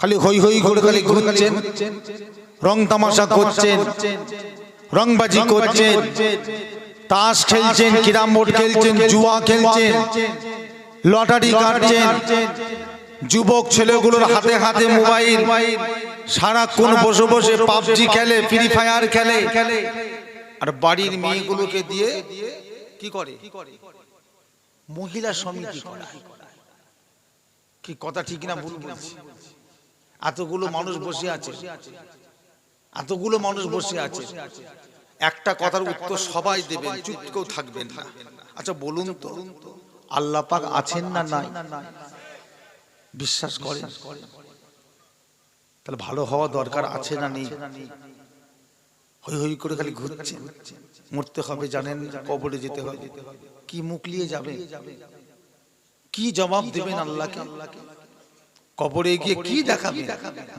খালি হই হই করে খালি ঘুরছেন। রং তামাশা করছেন। রংবাজি করছেন। তাস খেলছেন কিরাম বোর্ড খেলছেন জুয়া খেলছেন লটারি কাটছেন। যুবক ছেলেগুলোর হাতে হাতে মোবাইল। সারাক্ষণ বসে বসে পাবজি খেলে ফ্রি ফায়ার খেলে আর বাড়ির মেয়েগুলোকে দিয়ে কি করে? মহিলা সমিতি কি কথা ঠিক না ভুল বলছি। এতগুলো মানুষ বসে আছে। এতগুলো মানুষ বসে আছে। একটা কথার উত্তর সবাই দেবেন চুপ কেউ থাকবেন না। আচ্ছা বলুন তো আল্লাহ পাক আছেন না নাই? বিশ্বাস করেন। তাহলে ভালো হওয়া দরকার আছে না নেই? হই হই করে খালি ঘুরছে মরতে হবে জানেন কবরে যেতে হবে। কি মুকলিয়ে যাবে? কি জবাব দেবেন আল্লাহকে? আল্লাহকে? কবরে গিয়ে কি দেখাবে?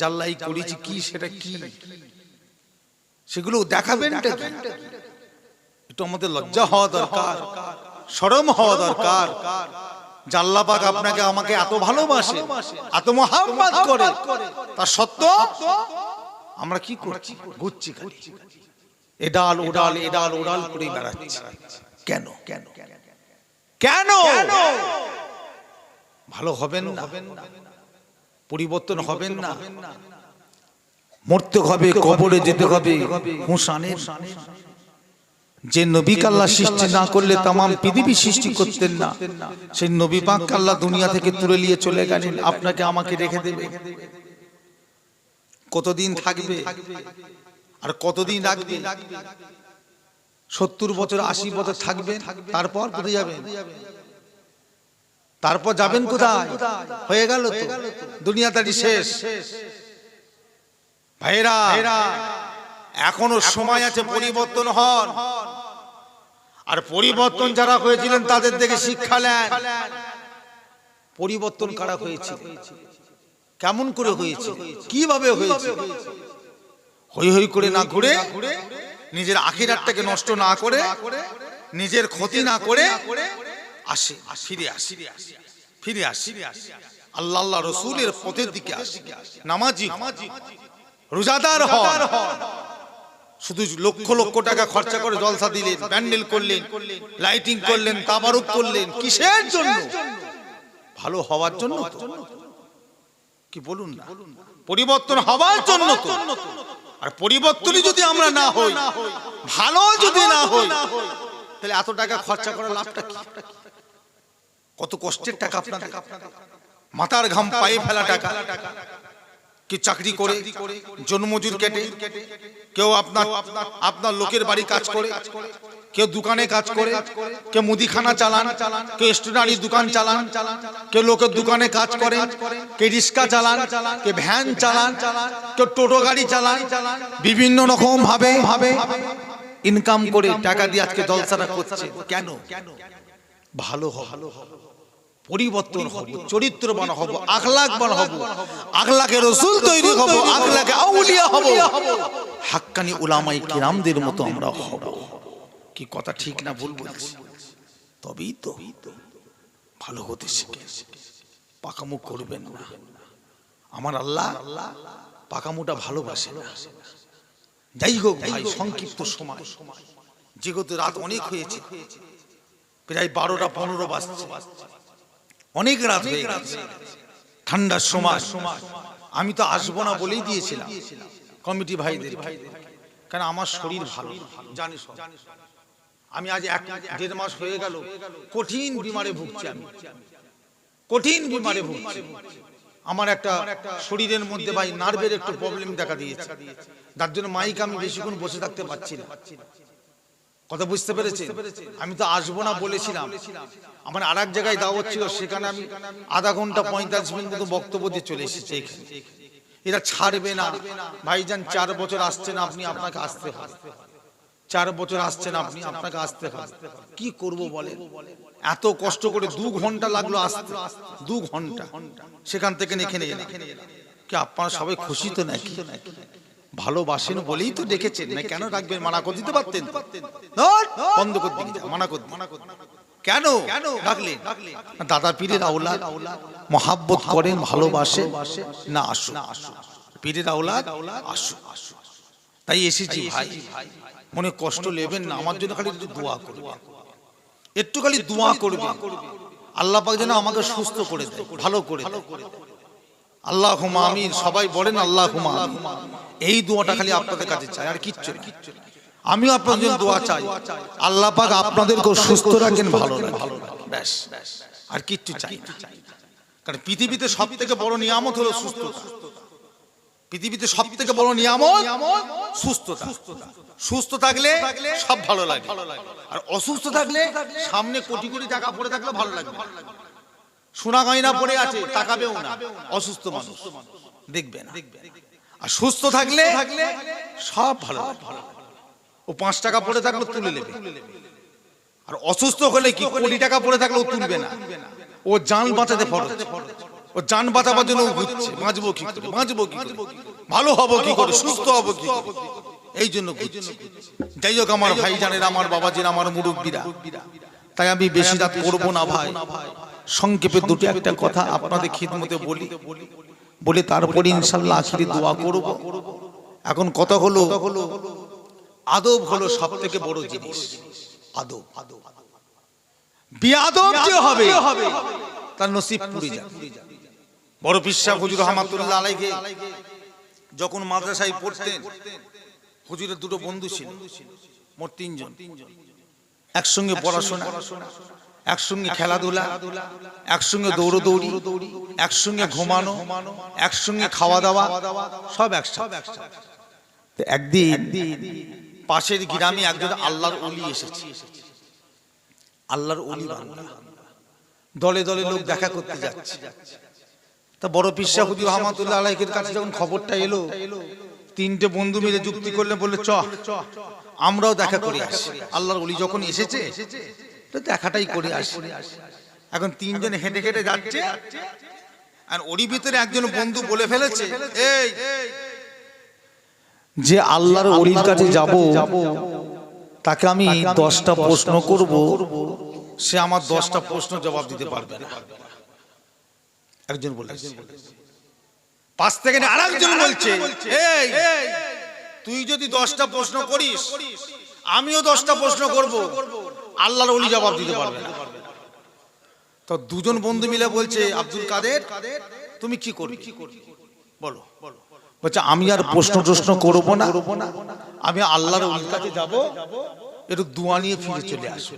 জাল্লাই করেছি কি সেটা কি? সেগুলো দেখাবেন একটু আমাদের লজ্জা হওয়া দরকার। সরম হওয়া দরকার। জাল্লা আপনাকে আমাকে এত ভালোবাসে এত মহাম্মত করে। তার সত্ত্বেও আমরা কি করছি? ঘুরছি এডাল ওডাল এডাল ওডাল করে বেড়াচ্ছি। কেন? কেন? কেন? ভালো হবেন না। পরিবর্তন হবেন না। মরতে হবে কবরে যেতে হবে। হুসানের যে নবী কাল্লা সৃষ্টি না করলে তামাম পৃথিবী সৃষ্টি করতেন না। সেই নবী পাক কাল্লা দুনিয়া থেকে তুলে নিয়ে চলে গেলেন। আপনাকে আমাকে রেখে দেবে। কতদিন থাকবে? আর কতদিন রাখবে? সত্তর বছর আশি বছর থাকবে তারপর কোথায় যাবেন? তারপর যাবেন কোথায়? হয়ে গেল তো। দুনিয়াদারি শেষ। ভাইরা এখনও সময় আছে পরিবর্তন হন। আর পরিবর্তন যারা হয়েছিলেন তাদের থেকে শিক্ষা নেন। পরিবর্তন কারা হয়েছে? কেমন করে হয়েছে? কীভাবে হয়েছে? হই হই করে না ঘুরে নিজের আখিরাতটাকে নষ্ট না করে নিজের ক্ষতি না করে আসে। ফিরে আসে। ফিরে আসি। আল্লাহ আল্লাহ রসুলের পথের দিকে নামাজি রোজাদার হন। শুধু লক্ষ লক্ষ টাকা খরচা করে জলসা দিলেন প্যান্ডেল করলেন, লাইটিং করলেন তাবারুক করলেন। কিসের জন্য? ভালো হওয়ার জন্য? কি বলুন না? পরিবর্তন হওয়ার জন্য আর পরিবর্তনই যদি আমরা না হই, ভালো যদি না হই, তাহলে এত টাকা খরচা করার লাভটা কি? কত কষ্টের টাকা আপনাদের। মাথার ঘাম পায়ে ফেলা টাকা। কি চাকরি করে জন্মজুর কেটে কেউ আপনার আপনার লোকের বাড়ি কাজ করে কেউ দোকানে কাজ করে কেউ মুদিখানা চালান কেউ স্টেশনারি দোকান চালান কেউ লোকের দোকানে কাজ করে কেউ রিক্সা চালান কেউ ভ্যান চালান কেউ টোটো গাড়ি চালান বিভিন্ন রকম ভাবে ভাবে ইনকাম করে টাকা দিয়ে আজকে জলসারা করছে। কেন? ভালো ভালো পরিবর্তন হব চরিত্রবান হব আখলাকবান হব আখলাকে রসুল তৈরি হব আখলাকে আউলিয়া হব। হাক্কানি উলামাই কিরামদের মতো আমরা হব। কি কথা ঠিক না ভুল বলছি? তবেই তো ভালো হতে শিখে পাকামু করবেন না। আমার আল্লাহ আল্লাহ পাকামুটা ভালোবাসে। না যাই হোক ভাই সংক্ষিপ্ত সময়। যেহেতু রাত অনেক হয়েছে প্রায় বারোটা পনেরো বাজছে। অনেক রাত হয়ে গেছে। ঠান্ডার সময়। আমি তো আসব না বলেই দিয়েছিলাম। কমিটি ভাইদের কারণ আমার শরীর ভালো। জানি আমি আজ এক দেড় মাস হয়ে গেল। কঠিন বিমারে ভুগছি আমি। কঠিন বিমারে ভুগছি। আমার একটা শরীরের মধ্যে ভাই নার্ভের একটু প্রবলেম দেখা দিয়েছে। যার জন্য মাইক আমি বেশিক্ষণ বসে থাকতে পারছি না। কথা বুঝতে পেরেছে আমি তো আসব না বলেছিলাম। আমার আর এক জায়গায় দাওয়াত ছিল সেখানে আমি আধা ঘণ্টা পঁয়তাল্লিশ মিনিট মতো বক্তব্য দিয়ে চলে এসেছি এখানে। এরা ছাড়বে না। ভাইজান চার বছর আসছেন আপনি আপনাকে আসতে হবে। চার বছর আসছেন আপনি আপনাকে আসতে হবে। কি করব বলে এত কষ্ট করে দু ঘণ্টা লাগল আসতে। দু ঘণ্টা। সেখান থেকে এখানে কি আপনারা সবাই খুশি তো নাকি? ভালোবাসেন বলেই তো ডেকেছেন না কেন রাখবেন? মানা করে দিতে পারতেন বন্ধ করে দিন মানা করে কেন ডাকলেন দাদা পীরের আওলাদ মহাব্বত করেন ভালোবাসে না আসো পীরের আওলাদ আসো তাই এসেছি ভাই। মনে কষ্ট নেবেন না আমার জন্য খালি একটু দোয়া করবে একটু খালি দোয়া করবে আল্লাহ পাক যেন আমাকে সুস্থ করে দেয় ভালো করে দেয়। আল্লাহ হুমা আমিন। সবাই বলেন আল্লাহ হুমা এই দোয়াটা খালি আপনাদের কাছে চাই, আর কিচ্ছু আমিও আপনাদের জন্য দোয়া চাই। আল্লাহ পাক আপনাদেরকেও সুস্থ রাখেন, ভালো রাখেন। ব্যাস। আর কিচ্ছু চাই কারণ পৃথিবীতে সব থেকে বড় নিয়ামত হলো সুস্থ পৃথিবীতে সব থেকে বড় নিয়ামত সুস্থতা। সুস্থ থাকলে সব ভালো লাগে। আর অসুস্থ থাকলে সামনে কোটি কোটি টাকা পড়ে থাকলে ভালো লাগবে সোনা গয়না পড়ে আছে তাকাবেও না। অসুস্থ মানুষ। দেখবে না। আর সুস্থ থাকলে সব ভালো ও পাঁচ টাকা পড়ে থাকলে তুলে নেবে। আর অসুস্থ হলে কি? কোটি টাকা পড়ে থাকলে ও তুলবে না। ও জান বাঁচাতে ফরজ ও জান বাঁচাবার জন্য ও ঘুরছে। বাঁচবো কি করে? বাঁচবো কি করে? ভালো হব কি করে? সুস্থ হব কি এই জন্য ঘুরছে। যাই হোক আমার ভাই জানের আমার বাবাজির আমার মুরব্বীরা। তাই আমি বেশি রাত করব না ভাই। সংক্ষেপে দুটো একটা কথা আপনাদের খিদমতে বলি। বলে। তারপরে ইনশাল্লাহ আখিরি দোয়া করব। এখন কথা হলো আদব হলো সব থেকে বড় জিনিস। আদব। বিয়াদব যে হবে তার নসিব পুরি যাবে বড় পিসা হুজুর রহমাতুল্লাহ আলাইকে যখন মাদ্রাসায় পড়তেন হুজুরের দুটো বন্ধু ছিল মোট তিনজন। একসঙ্গে পড়াশোনা। একসঙ্গে খেলাধুলা একসঙ্গে দৌড়দৌড়ি একসঙ্গে ঘুমানো একসঙ্গে খাওয়া দাওয়া সব একসাথে। একদিন পাশের গ্রামে একজন আল্লাহর অলি এসেছে। আল্লাহর অলি দলে দলে লোক দেখা করতে যাচ্ছে। তা বড় পিসা হুজুর রহমাতুল্লাহ আলাইকের কাছে যখন খবরটা এলো তিনটে বন্ধু মিলে যুক্তি করলে বললে চ আমরাও দেখা করে আসি। আল্লাহর অলি যখন এসেছে দেখাটাই করে আসি। এখন তিনজন হেঁটে হেঁটে যাচ্ছে। আর ওরই ভিতরে একজন বন্ধু বলে ফেলেছে এই যে আল্লাহর অলির কাছে যাব তাকে আমি দশটা প্রশ্ন করব। সে আমার দশটা প্রশ্ন জবাব দিতে পারবে না। একজন বলে পাঁচ থেকে আর একজন বলছে এই তুই যদি দশটা প্রশ্ন করিস আমিও দশটা প্রশ্ন করব। আল্লাহর অলি জবাব দিতে পারবে না। তো দুজন বন্ধু মিলে বলছে আব্দুল কাদের তুমি কি করবে? বলো। বলছে আমি আর প্রশ্ন টশ্ন করব না। আমি আল্লাহর অলির কাছে যাব। একটু দোয়া নিয়ে ফিরে চলে আসব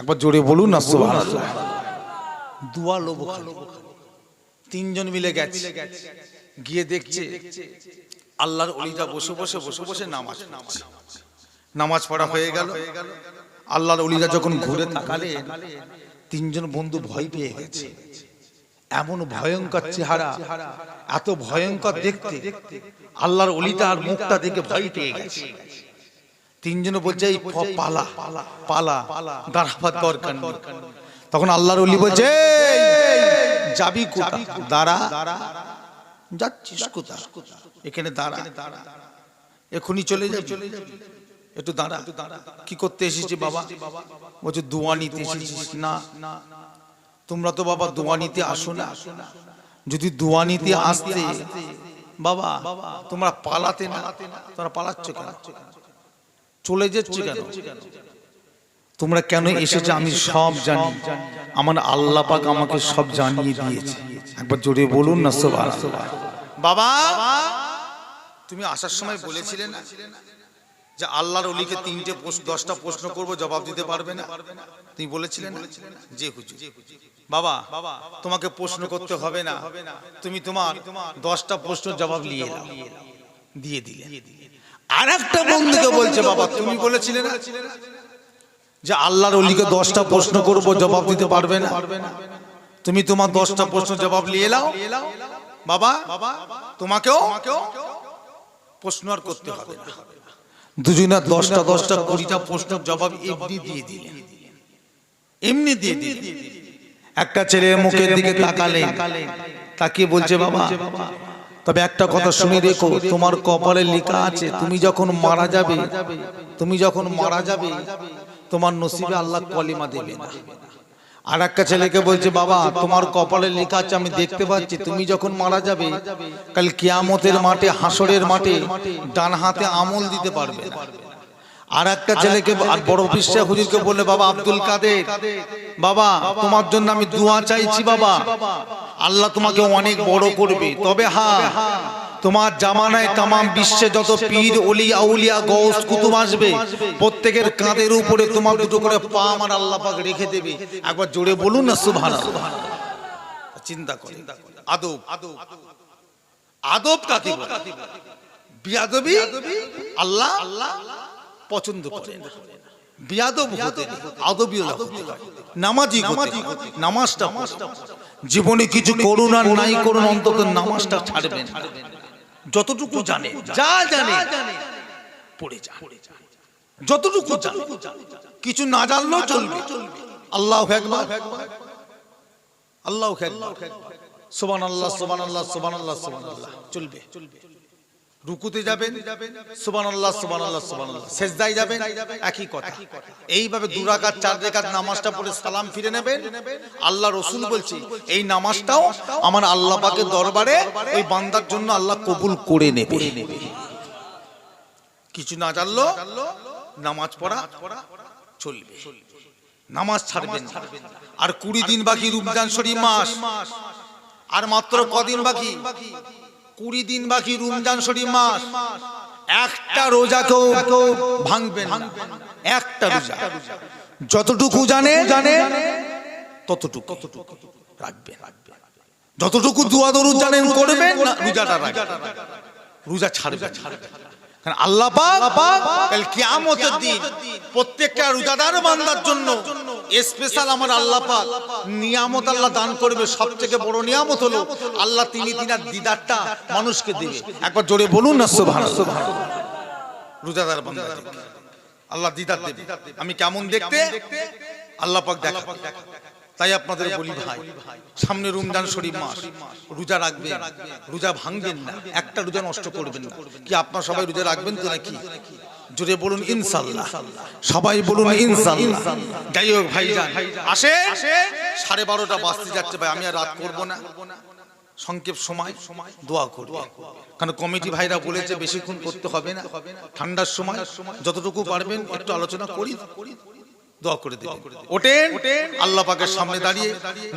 একবার জোরে বলুন না সুবহানাল্লাহ। দোয়া লোভ। তিনজন মিলে গেছে। গিয়ে দেখছে আল্লাহর অলিটা বসে বসে বসে বসে নামাজ পড়ছে। নামাজ পড়া হয়ে গেল। আল্লাহর অলিরা যখন ঘুরে তাকালে তিনজন বন্ধু ভয় পেয়ে গেছে। এমন ভয়ঙ্কর চেহারা এত ভয়ঙ্কর দেখতে। আল্লাহর অলিটার মুখটা দেখে ভয় পেয়ে গেছে। তিনজনে বলছে এই পালা পালা দাঁড়াবার দরকার তখন আল্লাহর অলি বলছে যাবি কোথা দাঁড়া যাচ্ছিস কোথা এখানে দাঁড়া এখনই চলে যাবি। একটু দাঁড়া কি করতে এসেছি বাবা? বলছে দোয়া নিতে এসেছিস না। তোমরা তো বাবা দোয়া নিতে আসো না। যদি দোয়া নিতে আসতে বাবা তোমরা পালাতে না তোমরা পালাচ্ছ কেন? চলে যাচ্ছ কেন? তোমরা কেন এসেছ? আমি সব জানি। আমার আল্লাহ পাক আমাকে সব জানিয়ে দিয়েছে। একবার জোরে বলুন না সবার বাবা! তুমি আসার সময় বলেছিলে না? যে আল্লাহর অলিকে তিনটে দশটা প্রশ্ন করব জবাব দিতে পারবে না? তুমি বলেছিলে না যে হুজুর বাবা তোমাকে প্রশ্ন করতে হবে না। তুমি তোমার দশটা প্রশ্ন জবাব নিয়ে দিয়ে দিলে আর একটা বন্ধুকে বলছে বাবা তুমি বলেছিলে না যে আল্লাহর অলিকে দশটা প্রশ্ন করব জবাব দিতে পারবে না? তুমি তোমার দশটা প্রশ্ন জবাব নিয়ে এলাও বাবা তোমাকেও প্রশ্ন আর করতে হবে না। দুজনের দশটা দশটা কুড়িটা প্রশ্ন জবাব এমনি দিয়ে দিলেন। এমনি দিয়ে দিলেন। একটা ছেলে মুখের দিকে তাকালে তাকিয়ে বলছে বাবা তবে একটা কথা শুনে দেখো তোমার কপালে লেখা আছে তুমি যখন মারা যাবে তুমি যখন মারা যাবে তোমার নসিবে আল্লাহ কলিমা দেবে না। আর একটা ছেলেকে বলছে, বাবা, তোমার কপালে লেখা আছে, আমি দেখতে পাচ্ছি, তুমি যখন মারা যাবে, কাল কিয়ামতের মাঠে, হাসরের মাঠে, ডান হাতে আমল দিতে পারবে আর একটা ছেলেকে, আর বড় বিশ্বাস হুজুরকে বললে, বাবা, আব্দুল কাদের, বাবা, তোমার জন্য আমি দোয়া চাইছি, বাবা। আল্লাহ তোমাকে অনেক বড় করবে। তবে হ্যাঁ তোমার জামানায় তামাম বিশ্বে যত পীর অলি আউলিয়া গৌস কুতুব আসবে প্রত্যেকের কাঁধের উপরে তোমার দুটো করে পা আমার আল্লাহ পাক রেখে দেবে। একবার জোরে বলুন না সুবহানাল্লাহ। চিন্তা করে আদব। আদব আদব কাকে বিয়াদবি? আল্লাহ? আল্লাহ পছন্দ করে বিয়াদব হতে নেই, আদবীয় হতে নামাজি নামাজি নামাজটা জীবনে কিছু করুন আর নাই করুন অন্তত নামাজটা ছাড়বেন। যতটুকু জানে যা জানে পড়ে যা। যতটুকু জানে। কিছু না জানলেও চলবে। আল্লাহ একবার। আল্লাহ সুবান আল্লাহ সোবান আল্লাহ সোবান আল্লাহ সোবান আল্লাহ চলবে। চলবে। রুকুতে যাবেন আল্লাহ সুবান আল্লাহ সেজদায় যাবেন, একই কথা। এইভাবে দু দুরাকাত চার রেখাত নামাজটা পড়ে সালাম ফিরে নেবেন। আল্লাহ রসুল বলছি, এই নামাজটাও আমার আল্লাহ পাকের দরবারে ওই বান্দার জন্য আল্লাহ কবুল করে নেবে। কিছু না জানলো, নামাজ পড়া চলবে। নামাজ ছাড়বেন আর কুড়ি দিন বাকি রমজান শরীফ মাস। আর মাত্র কদিন বাকি? কুড়ি দিন বাকি রমজান শরীফ মাস। একটা রোজা কেউ ভাঙবেন। একটা রোজা। যতটুকু জানে জানে ততটুকু রাখবেন। যতটুকু দোয়া দরুদ জানেন করবেন রোজাটা রাখবেন। রোজা ছাড়বে কারণ আল্লাহ পাক কাল কিয়ামতের দিন প্রত্যেকটা রোজাদার বান্দার জন্য স্পেশাল আমার আল্লাহ পাক নিয়ামত আল্লাহ দান করবে। সবথেকে বড় নিয়ামত হলো আল্লাহ তিনি তিনার দিদারটা মানুষকে দেবে। একবার জোরে বলুন না সুবহানাল্লাহ। রোজাদার বান্দা আল্লাহ দিদার দেবে। আমি কেমন দেখতে? আল্লাহ পাক দেখা তাই আপনাদের বলি ভাই সামনে রমজান শরীফ মাস। রোজা রাখবেন রোজা ভাঙবেন না। একটা রোজা নষ্ট করবেন না। কি আপনার সবাই রোজা রাখবেন তো নাকি? জোরে বলুন ইনশাল্লাহ। সবাই বলুন ইনশাল্লাহ। যাই হোক ভাই আসে? সাড়ে বারোটা বাজতে যাচ্ছে ভাই আমি আর রাত করব না। সংক্ষেপ সময় দোয়া করব। কারণ কমিটি ভাইরা বলেছে বেশিক্ষণ করতে হবে না। ঠান্ডার সময় যতটুকু পারবেন একটু আলোচনা করি। দোয়া করে দেবেন। ওঠেন? আল্লাহ পাকের সামনে দাঁড়িয়ে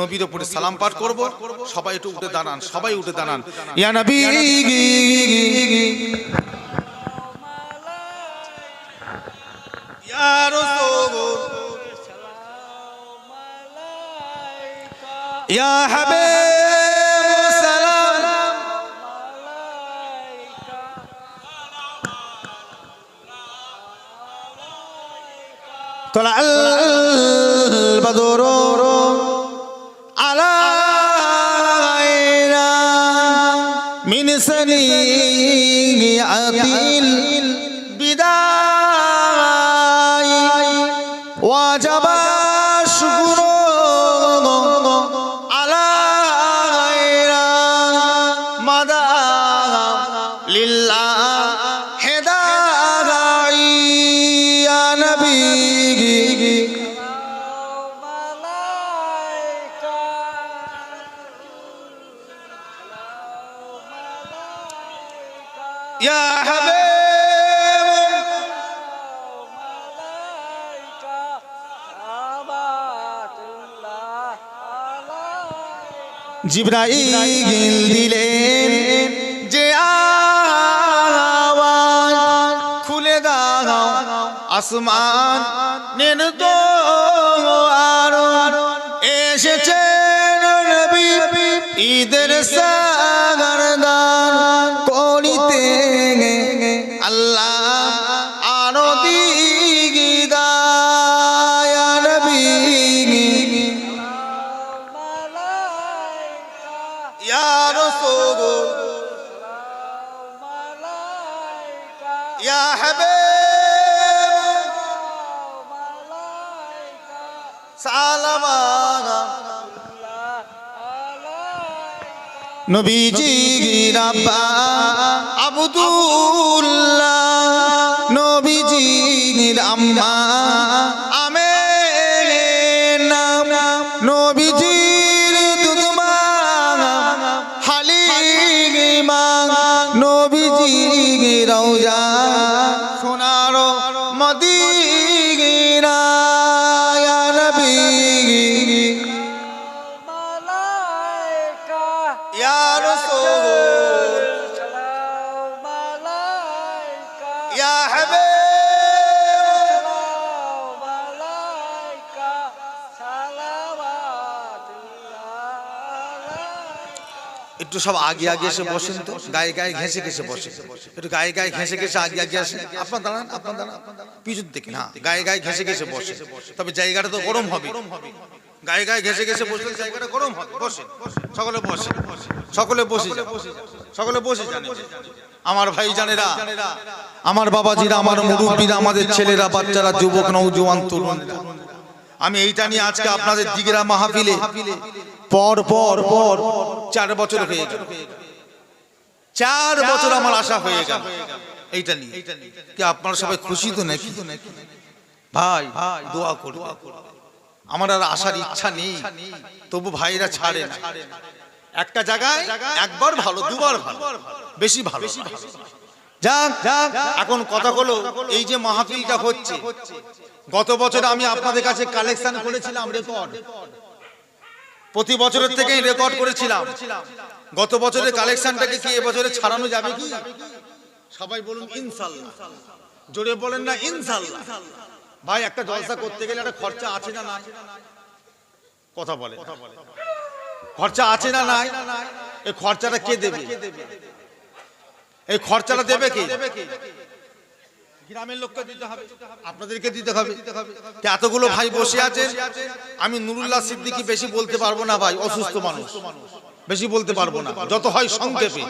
নবীর উপরে সালাম পাঠ করব। সবাই একটু উঠে দাঁড়ান সবাই উঠে দাঁড়ান। ইয়া নবী يا حبيب سلام طلع الله জিব্রাইল দিলেন যে আওয়াজ খুলে দাও আসমান নেন তো আর। এসেছে নবী ঈদের সাগর ইয়া হাবিব সালামানা নবীজি গিরাবা আবদুল্লাহ নবীজি আম্মা আমে নাম নবীজির দুদমা হালিমা নবীজি রওজা সব আগে আগে এসে বসেন তো। গায়ে গায়ে ঘেঁষে ঘেঁষে বসে একটু গায়ে গায়ে ঘেঁষে ঘেঁষে আগে আগে আসেন। আপনার দাঁড়ান আপনার দাঁড়ান। পিছন থেকে না, গায়ে গায়ে ঘেঁষে ঘেঁষে বসে তবে জায়গাটা তো গরম হবে। গায়ে গায়ে ঘেঁষে ঘেঁষে বসলে জায়গাটা গরম হবে। বসে সকলে বসে সকলে বসে সকলে বসে যান। আমার ভাই জানেরা আমার বাবাজিরা, আমার মুরব্বীরা, আমাদের ছেলেরা, বাচ্চারা, যুবক, নৌজওয়ান তরুণ আমি এইটা নিয়ে আজকে আপনাদের দিগরা মাহফিলে পর পর পর চার বছর হয়ে গেল। চার বছর আমার আশা হয়ে গেল। এইটা নিয়ে। কি আপনারা সবাই খুশি তো নাকি? ভাই দোয়া করো আমার আর আসার ইচ্ছা নেই। তবু ভাইরা ছাড়ে না একটা জায়গায় একবার ভালো দুবার ভালো। বেশি ভালো। যাক যাক এখন কথা হলো এই যে মাহফিলটা হচ্ছে। গত বছর আমি আপনাদের কাছে কালেকশন করেছিলাম রেকর্ড প্রতি বছরের থেকেই রেকর্ড করেছিলাম। গত বছরের কালেকশনটাকে কি এবছরে ছাড়ানো যাবে কি? সবাই বলুন ইনশাল্লাহ। জোরে বলেন না ইনশাল্লাহ। ভাই একটা জলসা করতে গেলে একটা খরচা আছে না নাই? কথা বলে। খরচা আছে না নাই? এই খরচাটা কে দেবে? এই খরচাটা দেবে কে? গ্রামের লোককে দিতে হবে। আপনাদেরকে দিতে হবে। এতগুলো ভাই বসে আছেন? আমি নুরুল্লাহ সিদ্দিকি বেশি বলতে পারব না ভাই, অসুস্থ মানুষ। বেশি বলতে পারব না। যত হয় সংক্ষেপে।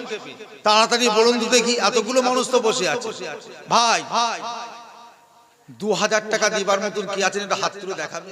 তাড়াতাড়ি বলুন তো দেখি, এতগুলো মানুষ তো বসে আছে। ভাই ভাই, দু হাজার টাকা দিবার মতন কি আছেন? এটা হাত তুলে দেখাবে